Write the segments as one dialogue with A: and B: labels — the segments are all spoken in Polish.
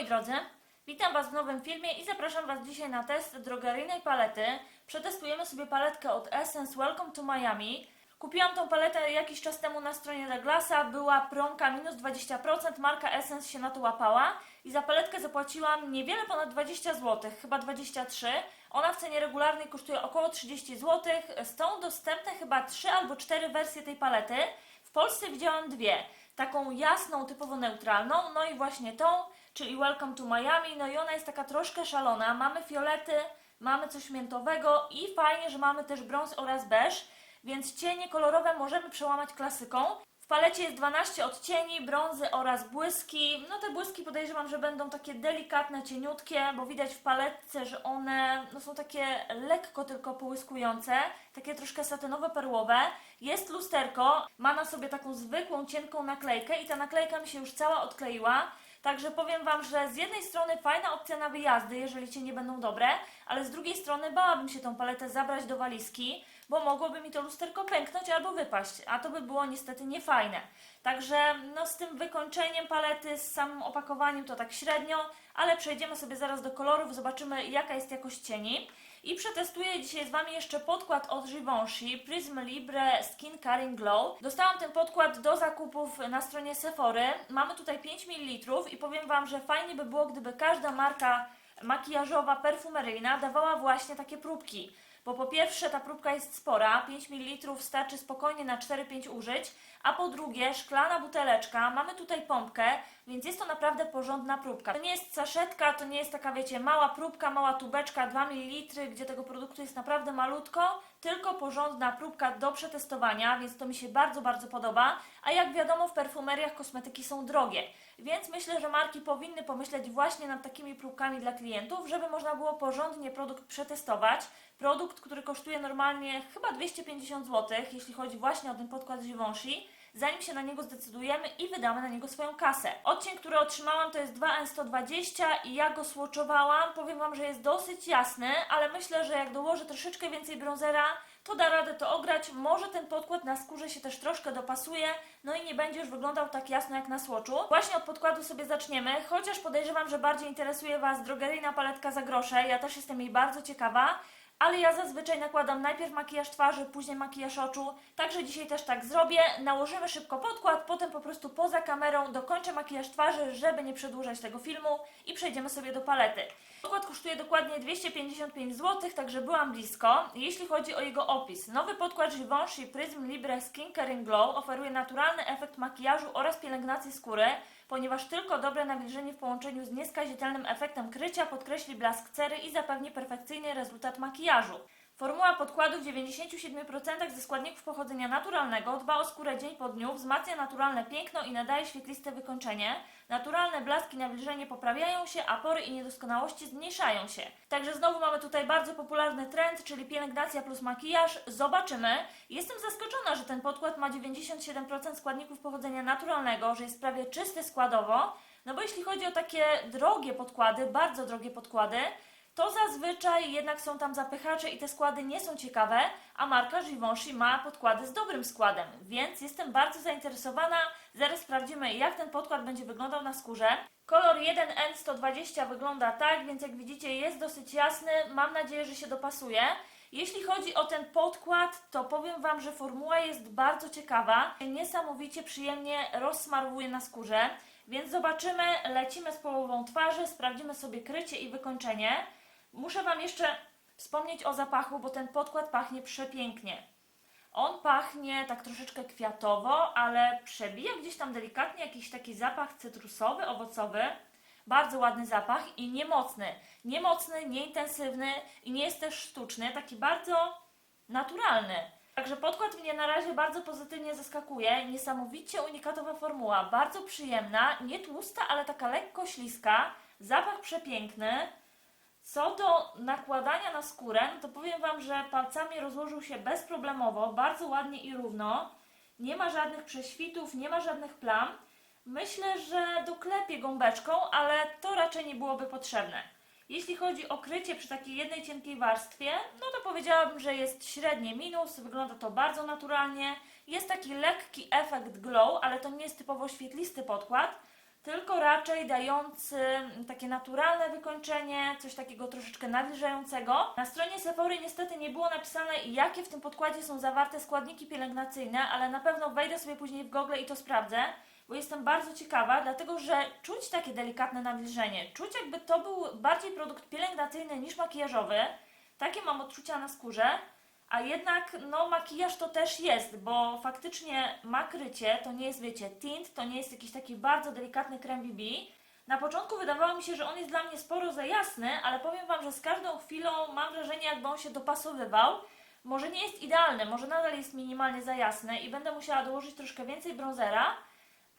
A: moi drodzy, witam Was w nowym filmie i zapraszam Was dzisiaj na test drogeryjnej palety. Przetestujemy sobie paletkę od Essence Welcome to Miami. Kupiłam tą paletę jakiś czas temu na stronie Douglasa, była promka minus 20%, marka Essence się na to łapała i za paletkę zapłaciłam niewiele ponad 20 zł, chyba 23. Ona w cenie regularnej kosztuje około 30 zł, są dostępne chyba 3 albo 4 wersje tej palety. W Polsce widziałam dwie. Taką jasną, typowo neutralną, no i właśnie tą, czyli Welcome to Miami. No i ona jest taka troszkę szalona. Mamy fiolety, mamy coś miętowego i fajnie, że mamy też brąz oraz beż, więc cienie kolorowe możemy przełamać klasyką. W palecie jest 12 odcieni, brązy oraz błyski. No te błyski podejrzewam, że będą takie delikatne, cieniutkie, bo widać w paletce, że one no, są takie lekko tylko połyskujące, takie troszkę satynowe, perłowe. Jest lusterko, ma na sobie taką zwykłą, cienką naklejkę i ta naklejka mi się już cała odkleiła. Także powiem Wam, że z jednej strony fajna opcja na wyjazdy, jeżeli cienie będą dobre, ale z drugiej strony bałabym się tą paletę zabrać do walizki, bo mogłoby mi to lusterko pęknąć albo wypaść, a to by było niestety niefajne. Także no, z tym wykończeniem palety, z samym opakowaniem to tak średnio, ale przejdziemy sobie zaraz do kolorów, zobaczymy jaka jest jakość cieni. I przetestuję dzisiaj z Wami jeszcze podkład od Givenchy Prism Libre Skin Caring Glow. Dostałam ten podkład do zakupów na stronie Sephory. Mamy tutaj 5 ml i powiem Wam, że fajnie by było, gdyby każda marka makijażowa, perfumeryjna dawała właśnie takie próbki. Bo po pierwsze ta próbka jest spora, 5 ml starczy spokojnie na 4-5 użyć, a po drugie szklana buteleczka, mamy tutaj pompkę, więc jest to naprawdę porządna próbka. To nie jest saszetka, to nie jest taka wiecie mała próbka, mała tubeczka 2 ml, gdzie tego produktu jest naprawdę malutko, tylko porządna próbka do przetestowania, więc to mi się bardzo, bardzo podoba. A jak wiadomo w perfumeriach kosmetyki są drogie, więc myślę, że marki powinny pomyśleć właśnie nad takimi próbkami dla klientów, żeby można było porządnie produkt przetestować. Produkt, który kosztuje normalnie chyba 250 zł, jeśli chodzi właśnie o ten podkład Givenchy, zanim się na niego zdecydujemy i wydamy na niego swoją kasę. Odcień, który otrzymałam to jest 2N120 i ja go słoczowałam. Powiem Wam, że jest dosyć jasny, ale myślę, że jak dołożę troszeczkę więcej bronzera, to da radę to ograć. Może ten podkład na skórze się też troszkę dopasuje, no i nie będzie już wyglądał tak jasno jak na słoczu. Właśnie od podkładu sobie zaczniemy, chociaż podejrzewam, że bardziej interesuje Was drogeryjna paletka za grosze. Ja też jestem jej bardzo ciekawa. Ale ja zazwyczaj nakładam najpierw makijaż twarzy, później makijaż oczu, także dzisiaj też tak zrobię. Nałożymy szybko podkład, potem po prostu poza kamerą dokończę makijaż twarzy, żeby nie przedłużać tego filmu i przejdziemy sobie do palety. Podkład kosztuje dokładnie 255 zł, także byłam blisko. Jeśli chodzi o jego opis, nowy podkład Givenchy Prism Libre Skin Caring Glow oferuje naturalny efekt makijażu oraz pielęgnacji skóry, ponieważ tylko dobre nawilżenie w połączeniu z nieskazitelnym efektem krycia podkreśli blask cery i zapewni perfekcyjny rezultat makijażu. Formuła podkładu w 97% ze składników pochodzenia naturalnego dba o skórę dzień po dniu, wzmacnia naturalne piękno i nadaje świetliste wykończenie. Naturalne blaski nawilżenie poprawiają się, a pory i niedoskonałości zmniejszają się. Także znowu mamy tutaj bardzo popularny trend, czyli pielęgnacja plus makijaż. Zobaczymy. Jestem zaskoczona, że ten podkład ma 97% składników pochodzenia naturalnego, że jest prawie czysty składowo. No bo jeśli chodzi o takie drogie podkłady, bardzo drogie podkłady, to zazwyczaj jednak są tam zapychacze i te składy nie są ciekawe, a marka Givenchy ma podkłady z dobrym składem, więc jestem bardzo zainteresowana. Zaraz sprawdzimy, jak ten podkład będzie wyglądał na skórze. Kolor 1N120 wygląda tak, więc jak widzicie jest dosyć jasny. Mam nadzieję, że się dopasuje. Jeśli chodzi o ten podkład, to powiem Wam, że formuła jest bardzo ciekawa. Niesamowicie przyjemnie rozsmarowuje na skórze. Więc zobaczymy, lecimy z połową twarzy, sprawdzimy sobie krycie i wykończenie. Muszę Wam jeszcze wspomnieć o zapachu, bo ten podkład pachnie przepięknie. On pachnie tak troszeczkę kwiatowo, ale przebija gdzieś tam delikatnie jakiś taki zapach cytrusowy, owocowy. Bardzo ładny zapach i niemocny. Niemocny, nieintensywny i nie jest też sztuczny, taki bardzo naturalny. Także podkład mnie na razie bardzo pozytywnie zaskakuje. Niesamowicie unikatowa formuła, bardzo przyjemna, nie tłusta, ale taka lekko śliska. Zapach przepiękny. Co do nakładania na skórę, no to powiem Wam, że palcami rozłożył się bezproblemowo, bardzo ładnie i równo. Nie ma żadnych prześwitów, nie ma żadnych plam. Myślę, że doklepię gąbeczką, ale to raczej nie byłoby potrzebne. Jeśli chodzi o krycie przy takiej jednej cienkiej warstwie, no to powiedziałabym, że jest średnie minus, wygląda to bardzo naturalnie. Jest taki lekki efekt glow, ale to nie jest typowo świetlisty podkład. Tylko raczej dający takie naturalne wykończenie, coś takiego troszeczkę nawilżającego. Na stronie Sephory niestety nie było napisane, jakie w tym podkładzie są zawarte składniki pielęgnacyjne, ale na pewno wejdę sobie później w Google i to sprawdzę, bo jestem bardzo ciekawa, dlatego że czuć takie delikatne nawilżenie, czuć jakby to był bardziej produkt pielęgnacyjny niż makijażowy. Takie mam odczucia na skórze. A jednak, no, makijaż to też jest, bo faktycznie ma krycie, to nie jest, wiecie, tint, to nie jest jakiś taki bardzo delikatny krem BB. Na początku wydawało mi się, że on jest dla mnie sporo za jasny, ale powiem Wam, że z każdą chwilą mam wrażenie, jakby on się dopasowywał. Może nie jest idealny, może nadal jest minimalnie za jasny i będę musiała dołożyć troszkę więcej bronzera,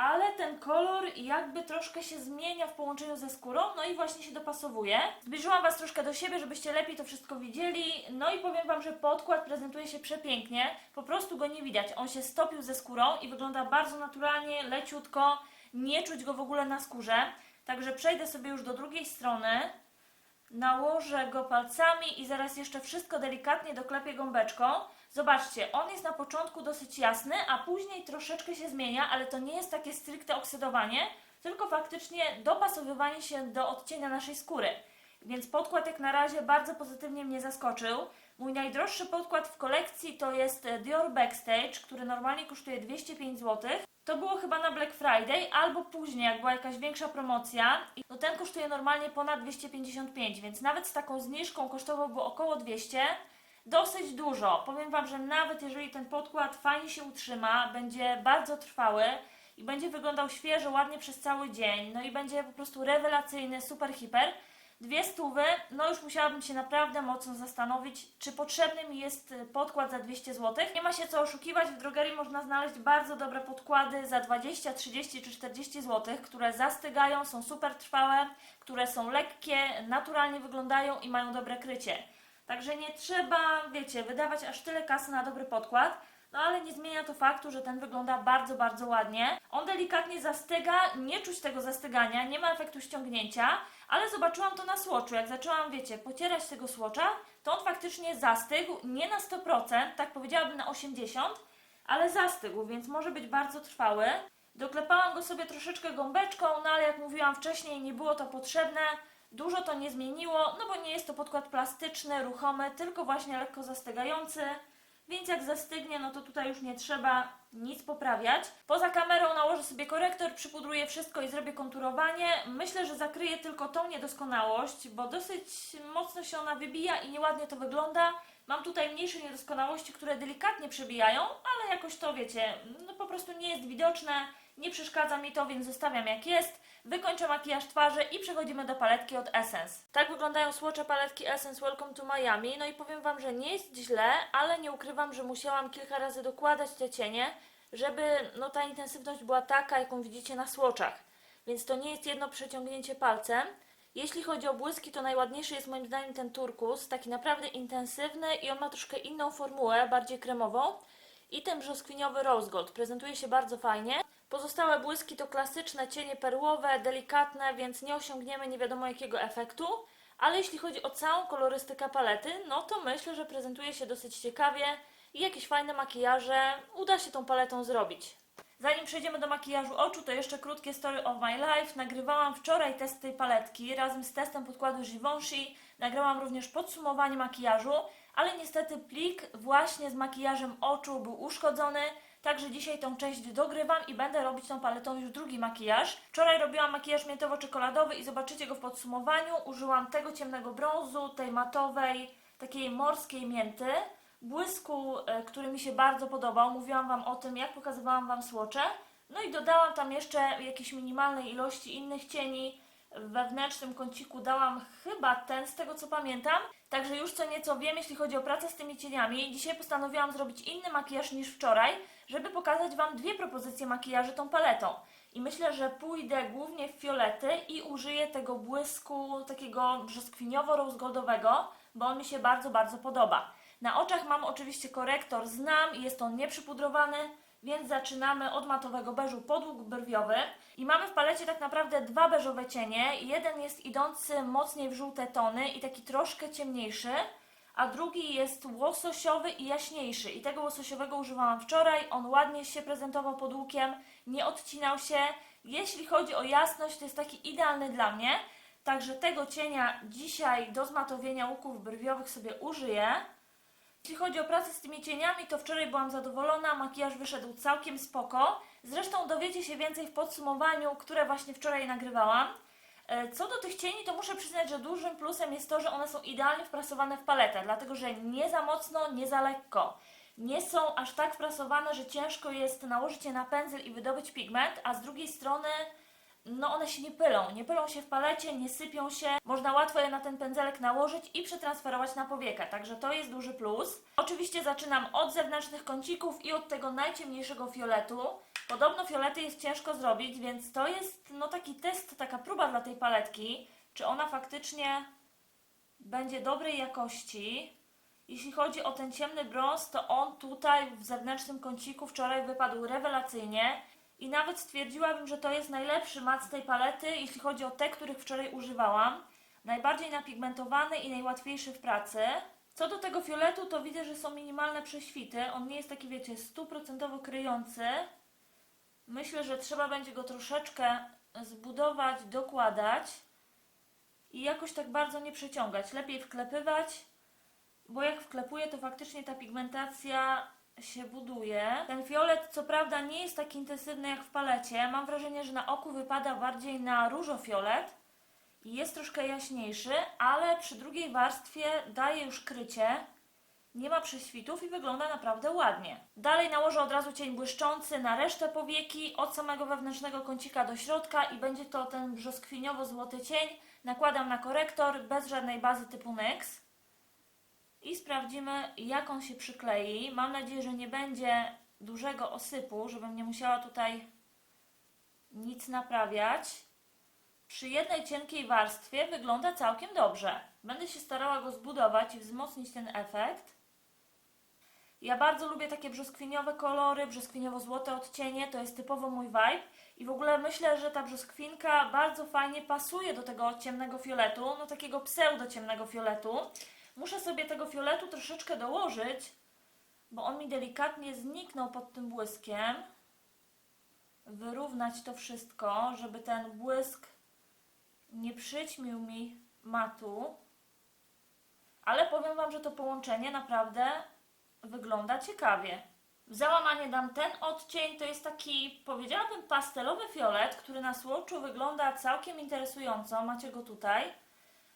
A: ale ten kolor jakby troszkę się zmienia w połączeniu ze skórą, no i właśnie się dopasowuje. Zbliżyłam Was troszkę do siebie, żebyście lepiej to wszystko widzieli, no i powiem Wam, że podkład prezentuje się przepięknie, po prostu go nie widać, on się stopił ze skórą i wygląda bardzo naturalnie, leciutko, nie czuć go w ogóle na skórze, także przejdę sobie już do drugiej strony, nałożę go palcami i zaraz jeszcze wszystko delikatnie doklepię gąbeczką. Zobaczcie, on jest na początku dosyć jasny, a później troszeczkę się zmienia, ale to nie jest takie stricte oksydowanie, tylko faktycznie dopasowywanie się do odcienia naszej skóry. Więc podkład jak na razie bardzo pozytywnie mnie zaskoczył. Mój najdroższy podkład w kolekcji to jest e, Dior Backstage, który normalnie kosztuje 205 zł. To było chyba na Black Friday albo później, jak była jakaś większa promocja. No ten kosztuje normalnie ponad 255, więc nawet z taką zniżką kosztowałby około 200. Dosyć dużo. Powiem Wam, że nawet jeżeli ten podkład fajnie się utrzyma, będzie bardzo trwały i będzie wyglądał świeżo, ładnie przez cały dzień, no i będzie po prostu rewelacyjny, super hiper. Dwie stówy, no już musiałabym się naprawdę mocno zastanowić, czy potrzebny mi jest y, podkład za 200 zł. Nie ma się co oszukiwać, w drogerii można znaleźć bardzo dobre podkłady za 20, 30 czy 40 zł, które zastygają, są super trwałe, które są lekkie, naturalnie wyglądają i mają dobre krycie. Także nie trzeba, wiecie, wydawać aż tyle kasy na dobry podkład. No ale nie zmienia to faktu, że ten wygląda bardzo, bardzo ładnie. On delikatnie zastyga, nie czuć tego zastygania, nie ma efektu ściągnięcia, ale zobaczyłam to na słoczu. Jak zaczęłam, wiecie, pocierać tego słocza, to on faktycznie zastygł, nie na 100%, tak powiedziałabym na 80%, ale zastygł, więc może być bardzo trwały. Doklepałam go sobie troszeczkę gąbeczką, no ale jak mówiłam wcześniej, nie było to potrzebne. Dużo to nie zmieniło, no bo nie jest to podkład plastyczny, ruchomy, tylko właśnie lekko zastygający. Więc jak zastygnie, no to tutaj już nie trzeba nic poprawiać. Poza kamerą nałożę sobie korektor, przypudruję wszystko i zrobię konturowanie. Myślę, że zakryję tylko tą niedoskonałość, bo dosyć mocno się ona wybija i nieładnie to wygląda. Mam tutaj mniejsze niedoskonałości, które delikatnie przebijają, ale jakoś to wiecie, no po prostu nie jest widoczne, nie przeszkadza mi to, więc zostawiam jak jest. Wykończę makijaż twarzy i przechodzimy do paletki od Essence. Tak wyglądają słocze paletki Essence Welcome to Miami. No i powiem Wam, że nie jest źle, ale nie ukrywam, że musiałam kilka razy dokładać te cienie, żeby no, ta intensywność była taka, jaką widzicie na słoczach. Więc to nie jest jedno przeciągnięcie palcem. Jeśli chodzi o błyski, to najładniejszy jest moim zdaniem ten turkus, taki naprawdę intensywny i on ma troszkę inną formułę, bardziej kremową. I ten brzoskwiniowy rose gold prezentuje się bardzo fajnie. Pozostałe błyski to klasyczne cienie perłowe, delikatne, więc nie osiągniemy nie wiadomo jakiego efektu. Ale jeśli chodzi o całą kolorystykę palety, no to myślę, że prezentuje się dosyć ciekawie i jakieś fajne makijaże uda się tą paletą zrobić. Zanim przejdziemy do makijażu oczu, to jeszcze krótkie story of my life. Nagrywałam wczoraj test tej paletki razem z testem podkładu Givenchy. Nagrałam również podsumowanie makijażu, ale niestety plik właśnie z makijażem oczu był uszkodzony. Także dzisiaj tą część dogrywam i będę robić tą paletą już drugi makijaż. Wczoraj robiłam makijaż miętowo-czekoladowy i zobaczycie go w podsumowaniu. Użyłam tego ciemnego brązu, tej matowej, takiej morskiej mięty, błysku, e, który mi się bardzo podobał. Mówiłam Wam o tym, jak pokazywałam Wam słocze. No i dodałam tam jeszcze jakieś minimalnej ilości innych cieni. W wewnętrznym kąciku dałam chyba ten, z tego co pamiętam. Także już co nieco wiem, jeśli chodzi o pracę z tymi cieniami. Dzisiaj postanowiłam zrobić inny makijaż niż wczoraj, żeby pokazać Wam dwie propozycje makijażu tą paletą. I myślę, że pójdę głównie w fiolety i użyję tego błysku takiego brzoskwiniowo-rosegoldowego, bo on mi się bardzo, bardzo podoba. Na oczach mam oczywiście korektor, znam i jest on nieprzypudrowany, więc zaczynamy od matowego beżu podłóg brwiowy. I mamy w palecie tak naprawdę dwa beżowe cienie. Jeden jest idący mocniej w żółte tony i taki troszkę ciemniejszy, a drugi jest łososiowy i jaśniejszy. I tego łososiowego używałam wczoraj. On ładnie się prezentował pod łukiem, nie odcinał się, Jeśli chodzi o jasność, to jest taki idealny dla mnie. Także tego cienia dzisiaj do zmatowienia łuków brwiowych sobie użyję. Jeśli chodzi o pracę z tymi cieniami, to wczoraj byłam zadowolona, makijaż wyszedł całkiem spoko. Zresztą dowiecie się więcej w podsumowaniu, które właśnie wczoraj nagrywałam. E, Co do tych cieni, to muszę przyznać, że dużym plusem jest to, że one są idealnie wprasowane w paletę, dlatego że nie za mocno, nie za lekko. Nie są aż tak wprasowane, że ciężko jest nałożyć je na pędzel i wydobyć pigment, a z drugiej strony no one się nie pylą, nie pylą się w palecie, nie sypią się. Można łatwo je na ten pędzelek nałożyć i przetransferować na powiekę, także to jest duży plus. Oczywiście zaczynam od zewnętrznych kącików i od tego najciemniejszego fioletu. Podobno fiolety jest ciężko zrobić, więc to jest no taki test, taka próba dla tej paletki, czy ona faktycznie będzie dobrej jakości. Jeśli chodzi o ten ciemny brąz, to on tutaj w zewnętrznym kąciku wczoraj wypadł rewelacyjnie. I nawet stwierdziłabym, że to jest najlepszy mat z tej palety, jeśli chodzi o te, których wczoraj używałam. Najbardziej napigmentowany i najłatwiejszy w pracy. Co do tego fioletu, to widzę, że są minimalne prześwity. On nie jest taki, wiecie, stuprocentowo kryjący. Myślę, że trzeba będzie go troszeczkę zbudować, dokładać i jakoś tak bardzo nie przeciągać. Lepiej wklepywać, bo jak wklepuję, to faktycznie ta pigmentacja się buduje. Ten fiolet, co prawda, nie jest tak intensywny jak w palecie. Mam wrażenie, że na oku wypada bardziej na różofiolet i jest troszkę jaśniejszy, ale przy drugiej warstwie daje już krycie. Nie ma prześwitów i wygląda naprawdę ładnie. Dalej nałożę od razu cień błyszczący na resztę powieki, od samego wewnętrznego kącika do środka i będzie to ten brzoskwiniowo-złoty cień. Nakładam na korektor bez żadnej bazy typu NYX i sprawdzimy, jak on się przyklei. Mam nadzieję, że nie będzie dużego osypu, żebym nie musiała tutaj nic naprawiać. Przy jednej cienkiej warstwie wygląda całkiem dobrze. Będę się starała go zbudować i wzmocnić ten efekt. Ja bardzo lubię takie brzoskwiniowe kolory, brzoskwiniowo-złote odcienie, to jest typowo mój vibe. I w ogóle myślę, że ta brzoskwinka bardzo fajnie pasuje do tego ciemnego fioletu, no takiego pseudo ciemnego fioletu. Muszę sobie tego fioletu troszeczkę dołożyć, bo on mi delikatnie zniknął pod tym błyskiem. Wyrównać to wszystko, żeby ten błysk nie przyćmił mi matu. Ale powiem Wam, że to połączenie naprawdę wygląda ciekawie. W załamanie dam ten odcień, to jest taki, powiedziałabym, pastelowy fiolet, który na słoczu wygląda całkiem interesująco. Macie go tutaj.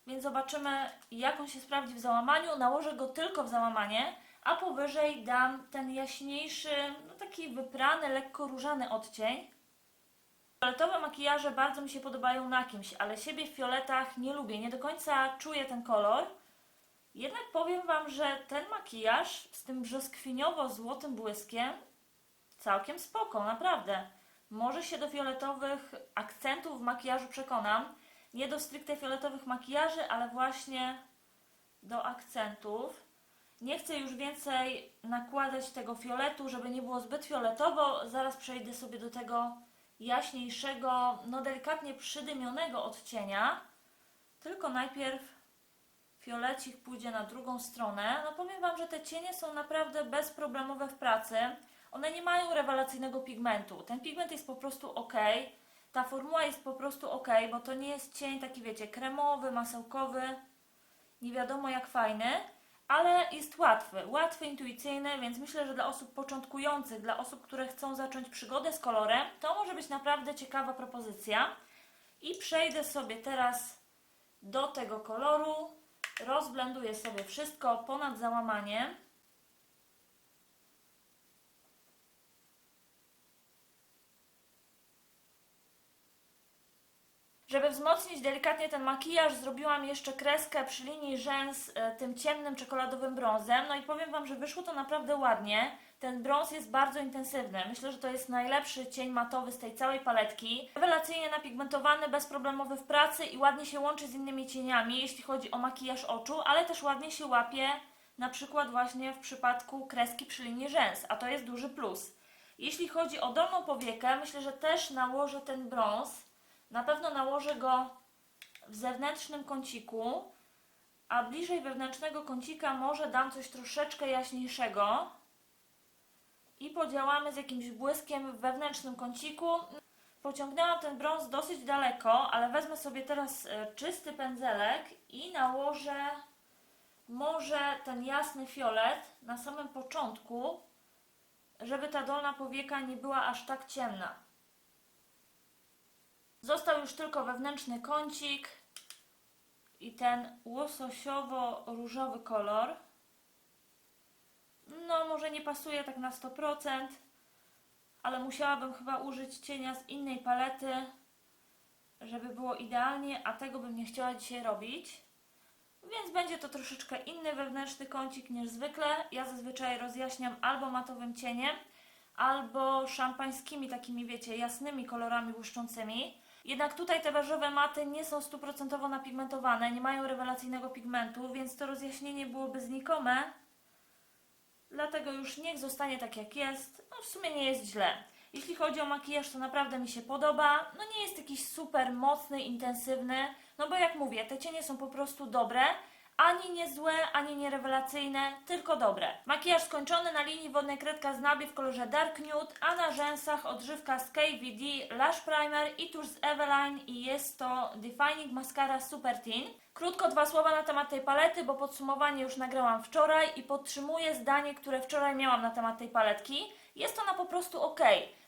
A: Więc zobaczymy, jak on się sprawdzi w załamaniu. Nałożę go tylko w załamanie, a powyżej dam ten jaśniejszy, no taki wyprany, lekko różany odcień. Fioletowe makijaże bardzo mi się podobają na kimś, ale siebie w fioletach nie lubię. Nie do końca czuję ten kolor. Jednak powiem Wam, że ten makijaż z tym brzoskwiniowo-złotym błyskiem całkiem spoko, naprawdę. Może się do fioletowych akcentów w makijażu przekonam. Nie do stricte fioletowych makijaży, ale właśnie do akcentów. Nie chcę już więcej nakładać tego fioletu, żeby nie było zbyt fioletowo. Zaraz przejdę sobie do tego jaśniejszego, no delikatnie przydymionego odcienia. Tylko najpierw fiolecik pójdzie na drugą stronę. No powiem Wam, że te cienie są naprawdę bezproblemowe w pracy. One nie mają rewelacyjnego pigmentu. Ten pigment jest po prostu ok. Ta formuła jest po prostu ok, bo to nie jest cień taki, wiecie, kremowy, masełkowy, nie wiadomo jak fajny, ale jest łatwy, łatwy, intuicyjny, więc myślę, że dla osób początkujących, dla osób, które chcą zacząć przygodę z kolorem, to może być naprawdę ciekawa propozycja. I przejdę sobie teraz do tego koloru, rozblenduję sobie wszystko ponad załamaniem. Żeby wzmocnić delikatnie ten makijaż, zrobiłam jeszcze kreskę przy linii rzęs e, tym ciemnym czekoladowym brązem. No i powiem Wam, że wyszło to naprawdę ładnie. Ten brąz jest bardzo intensywny. Myślę, że to jest najlepszy cień matowy z tej całej paletki. Rewelacyjnie napigmentowany, bezproblemowy w pracy i ładnie się łączy z innymi cieniami, jeśli chodzi o makijaż oczu, ale też ładnie się łapie na przykład właśnie w przypadku kreski przy linii rzęs, a to jest duży plus. Jeśli chodzi o dolną powiekę, myślę, że też nałożę ten brąz. Na pewno nałożę go w zewnętrznym kąciku, a bliżej wewnętrznego kącika może dam coś troszeczkę jaśniejszego i podziałamy z jakimś błyskiem w wewnętrznym kąciku. pociągnęłam ten brąz dosyć daleko, ale wezmę sobie teraz e, czysty pędzelek i nałożę może ten jasny fiolet na samym początku, żeby ta dolna powieka nie była aż tak ciemna. Został już tylko wewnętrzny kącik i ten łososiowo-różowy kolor. No, może nie pasuje tak na 100%, ale musiałabym chyba użyć cienia z innej palety, żeby było idealnie, a tego bym nie chciała dzisiaj robić. Więc będzie to troszeczkę inny wewnętrzny kącik niż zwykle. Ja zazwyczaj rozjaśniam albo matowym cieniem, albo szampańskimi takimi, wiecie, jasnymi kolorami błyszczącymi. Jednak tutaj te beżowe maty nie są stuprocentowo napigmentowane, nie mają rewelacyjnego pigmentu, więc to rozjaśnienie byłoby znikome. Dlatego już niech zostanie tak jak jest. No w sumie nie jest źle. Jeśli chodzi o makijaż, to naprawdę mi się podoba. No nie jest jakiś super mocny, intensywny. No bo jak mówię, te cienie są po prostu dobre. Ani nie złe, ani nie rewelacyjne, tylko dobre. Makijaż skończony na linii wodnej kredka z Nabi w kolorze Dark Nude, a na rzęsach odżywka z KVD, Lash Primer i tuż z Eveline i jest to Defining Mascara Super Teen. Krótko dwa słowa na temat tej palety, bo podsumowanie już nagrałam wczoraj i podtrzymuję zdanie, które wczoraj miałam na temat tej paletki. Jest ona po prostu ok.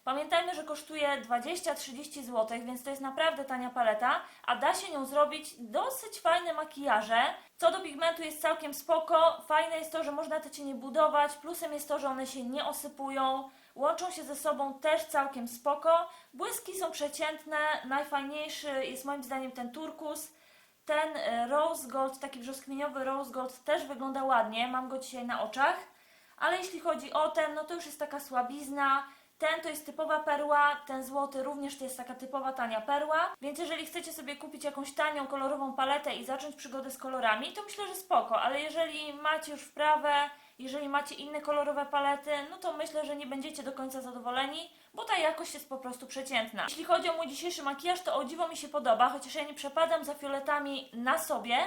A: Pamiętajmy, że kosztuje 20-30 zł, więc to jest naprawdę tania paleta, a da się nią zrobić dosyć fajne makijaże. Co do pigmentu jest całkiem spoko. Fajne jest to, że można te cienie budować. Plusem jest to, że one się nie osypują. Łączą się ze sobą też całkiem spoko. Błyski są przeciętne. Najfajniejszy jest moim zdaniem ten turkus. Ten e, rose gold, taki brzoskwiniowy rose gold też wygląda ładnie. Mam go dzisiaj na oczach. Ale jeśli chodzi o ten, no to już jest taka słabizna. Ten to jest typowa perła, ten złoty również to jest taka typowa tania perła. Więc jeżeli chcecie sobie kupić jakąś tanią, kolorową paletę i zacząć przygodę z kolorami, to myślę, że spoko. Ale jeżeli macie już wprawę, jeżeli macie inne kolorowe palety, no to myślę, że nie będziecie do końca zadowoleni, bo ta jakość jest po prostu przeciętna. Jeśli chodzi o mój dzisiejszy makijaż, to o dziwo mi się podoba, chociaż ja nie przepadam za fioletami na sobie,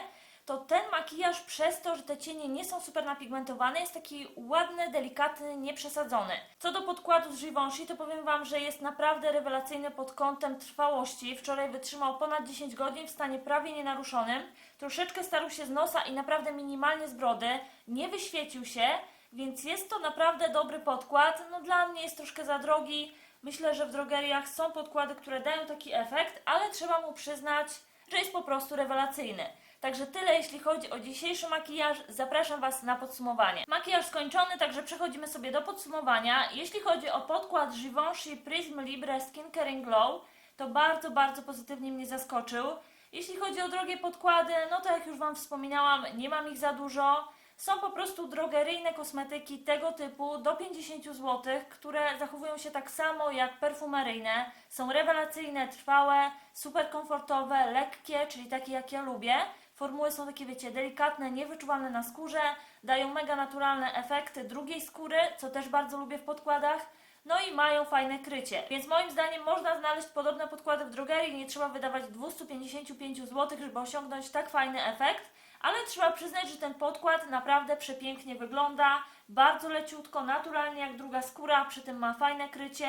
A: to ten makijaż przez to, że te cienie nie są super napigmentowane, jest taki ładny, delikatny, nieprzesadzony. Co do podkładu z Givenchy, to powiem Wam, że jest naprawdę rewelacyjny pod kątem trwałości. Wczoraj wytrzymał ponad 10 godzin w stanie prawie nienaruszonym. Troszeczkę starł się z nosa i naprawdę minimalnie z brody. Nie wyświecił się, więc jest to naprawdę dobry podkład. No dla mnie jest troszkę za drogi. Myślę, że w drogeriach są podkłady, które dają taki efekt, ale trzeba mu przyznać, że jest po prostu rewelacyjny. Także tyle jeśli chodzi o dzisiejszy makijaż. Zapraszam Was na podsumowanie. Makijaż skończony, także przechodzimy sobie do podsumowania. Jeśli chodzi o podkład Givenchy Prism Libre Skin Caring Glow, to bardzo, bardzo pozytywnie mnie zaskoczył. Jeśli chodzi o drogie podkłady, no to jak już Wam wspominałam, nie mam ich za dużo. Są po prostu drogeryjne kosmetyki tego typu do 50 zł, które zachowują się tak samo jak perfumeryjne. Są rewelacyjne, trwałe, super komfortowe, lekkie, czyli takie jak ja lubię. Formuły są takie, wiecie, delikatne, niewyczuwalne na skórze, dają mega naturalne efekty drugiej skóry, co też bardzo lubię w podkładach. No i mają fajne krycie. Więc moim zdaniem można znaleźć podobne podkłady w drogerii, nie trzeba wydawać 255 zł, żeby osiągnąć tak fajny efekt. Ale trzeba przyznać, że ten podkład naprawdę przepięknie wygląda, bardzo leciutko, naturalnie jak druga skóra, przy tym ma fajne krycie.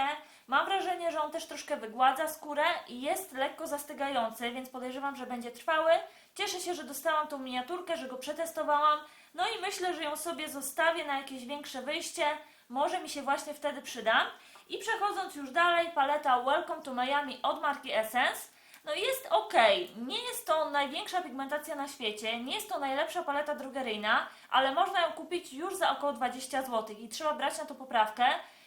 A: Mam wrażenie, że on też troszkę wygładza skórę i jest lekko zastygający, więc podejrzewam, że będzie trwały. Cieszę się, że dostałam tą miniaturkę, że go przetestowałam. No i myślę, że ją sobie zostawię na jakieś większe wyjście. Może mi się właśnie wtedy przyda. I przechodząc już dalej, paleta Welcome to Miami od marki Essence. No jest ok, nie jest to największa pigmentacja na świecie, nie jest to najlepsza paleta drogeryjna, ale można ją kupić już za około 20 zł i trzeba brać na to poprawkę.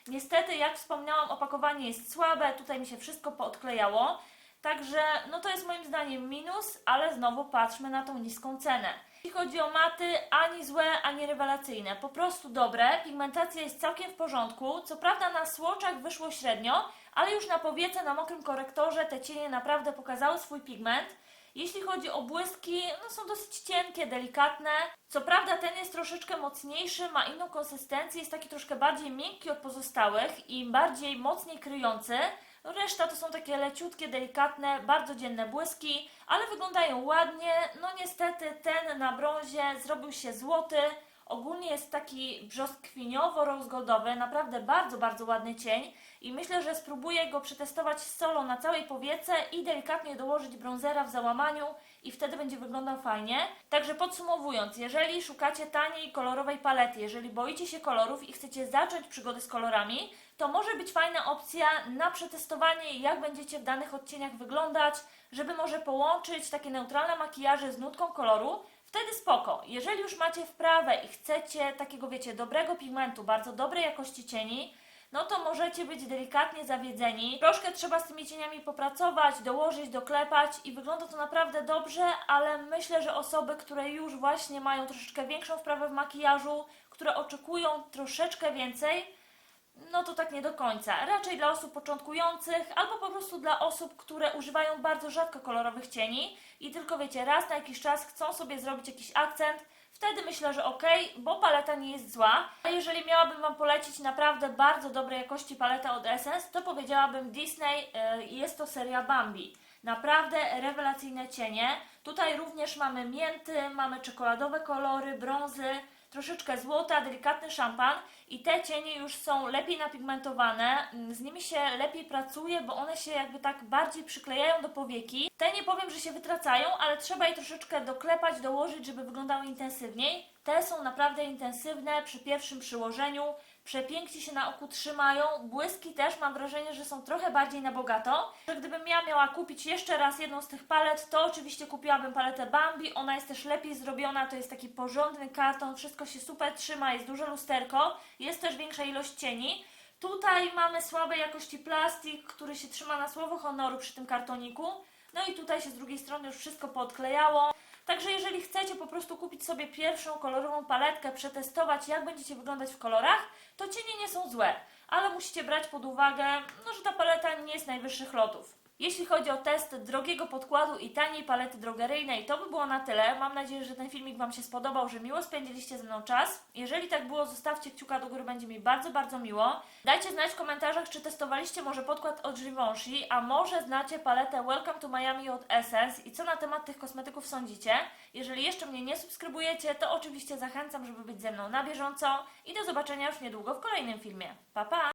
A: Niestety, jak wspomniałam, opakowanie jest słabe, tutaj mi się wszystko poodklejało, także no to jest moim zdaniem minus, ale znowu patrzmy na tą niską cenę. Jeśli chodzi o maty, ani złe, ani rewelacyjne, po prostu dobre, pigmentacja jest całkiem w porządku, co prawda na słoczach wyszło średnio, ale już na powiece, na mokrym korektorze te cienie naprawdę pokazały swój pigment. Jeśli chodzi o błyski, no są dosyć cienkie, delikatne. Co prawda ten jest troszeczkę mocniejszy, ma inną konsystencję, jest taki troszkę bardziej miękki od pozostałych i bardziej mocniej kryjący. Reszta to są takie leciutkie, delikatne, bardzo dzienne błyski, ale wyglądają ładnie. No niestety ten na brązie zrobił się złoty. Ogólnie jest taki brzoskwiniowo-rozgodowy, naprawdę bardzo, bardzo ładny cień i myślę, że spróbuję go przetestować z na całej powiece i delikatnie dołożyć bronzera w załamaniu i wtedy będzie wyglądał fajnie. Także podsumowując, jeżeli szukacie taniej, kolorowej palety, jeżeli boicie się kolorów i chcecie zacząć przygody z kolorami, to może być fajna opcja na przetestowanie, jak będziecie w danych odcieniach wyglądać, żeby może połączyć takie neutralne makijaże z nutką koloru. Wtedy spoko. Jeżeli już macie wprawę i chcecie takiego, wiecie, dobrego pigmentu, bardzo dobrej jakości cieni, no to możecie być delikatnie zawiedzeni. Troszkę trzeba z tymi cieniami popracować, dołożyć, doklepać i wygląda to naprawdę dobrze, ale myślę, że osoby, które już właśnie mają troszeczkę większą wprawę w makijażu, które oczekują troszeczkę więcej, no to tak nie do końca. Raczej dla osób początkujących albo po prostu dla osób, które używają bardzo rzadko kolorowych cieni i tylko wiecie, raz na jakiś czas chcą sobie zrobić jakiś akcent, wtedy myślę, że ok, bo paleta nie jest zła. A jeżeli miałabym Wam polecić naprawdę bardzo dobrej jakości paletę od Essence, to powiedziałabym Disney, y, jest to seria Bambi. Naprawdę rewelacyjne cienie. Tutaj również mamy mięty, mamy czekoladowe kolory, brązy, troszeczkę złota, delikatny szampan i te cienie już są lepiej napigmentowane, mm, z nimi się lepiej pracuje, bo one się jakby tak bardziej przyklejają do powieki. Te nie powiem, że się wytracają, ale trzeba je troszeczkę doklepać, dołożyć, żeby wyglądały intensywniej. Te są naprawdę intensywne przy pierwszym przyłożeniu, przepięknie się na oku trzymają, błyski też mam wrażenie, że są trochę bardziej na bogato. Że gdybym ja miała kupić jeszcze raz jedną z tych palet, to oczywiście kupiłabym paletę Bambi, ona jest też lepiej zrobiona, to jest taki porządny karton, wszystko się super trzyma, jest duże lusterko, jest też większa ilość cieni. Tutaj mamy słabej jakości plastik, który się trzyma na słowo honoru przy tym kartoniku. No i tutaj się z drugiej strony już wszystko podklejało. Także jeżeli chcecie po prostu kupić sobie pierwszą kolorową paletkę, przetestować jak będziecie wyglądać w kolorach, to cienie nie są złe, ale musicie brać pod uwagę, no, że ta paleta nie jest najwyższych lotów. Jeśli chodzi o test drogiego podkładu i taniej palety drogeryjnej, to by było na tyle. Mam nadzieję, że ten filmik Wam się spodobał, że miło spędziliście ze mną czas. Jeżeli tak było, zostawcie kciuka do góry, będzie mi bardzo, bardzo miło. Dajcie znać w komentarzach, czy testowaliście może podkład od Givenchy, a może znacie paletę Welcome to Miami od Essence i co na temat tych kosmetyków sądzicie. Jeżeli jeszcze mnie nie subskrybujecie, to oczywiście zachęcam, żeby być ze mną na bieżąco i do zobaczenia już niedługo w kolejnym filmie. Pa, pa!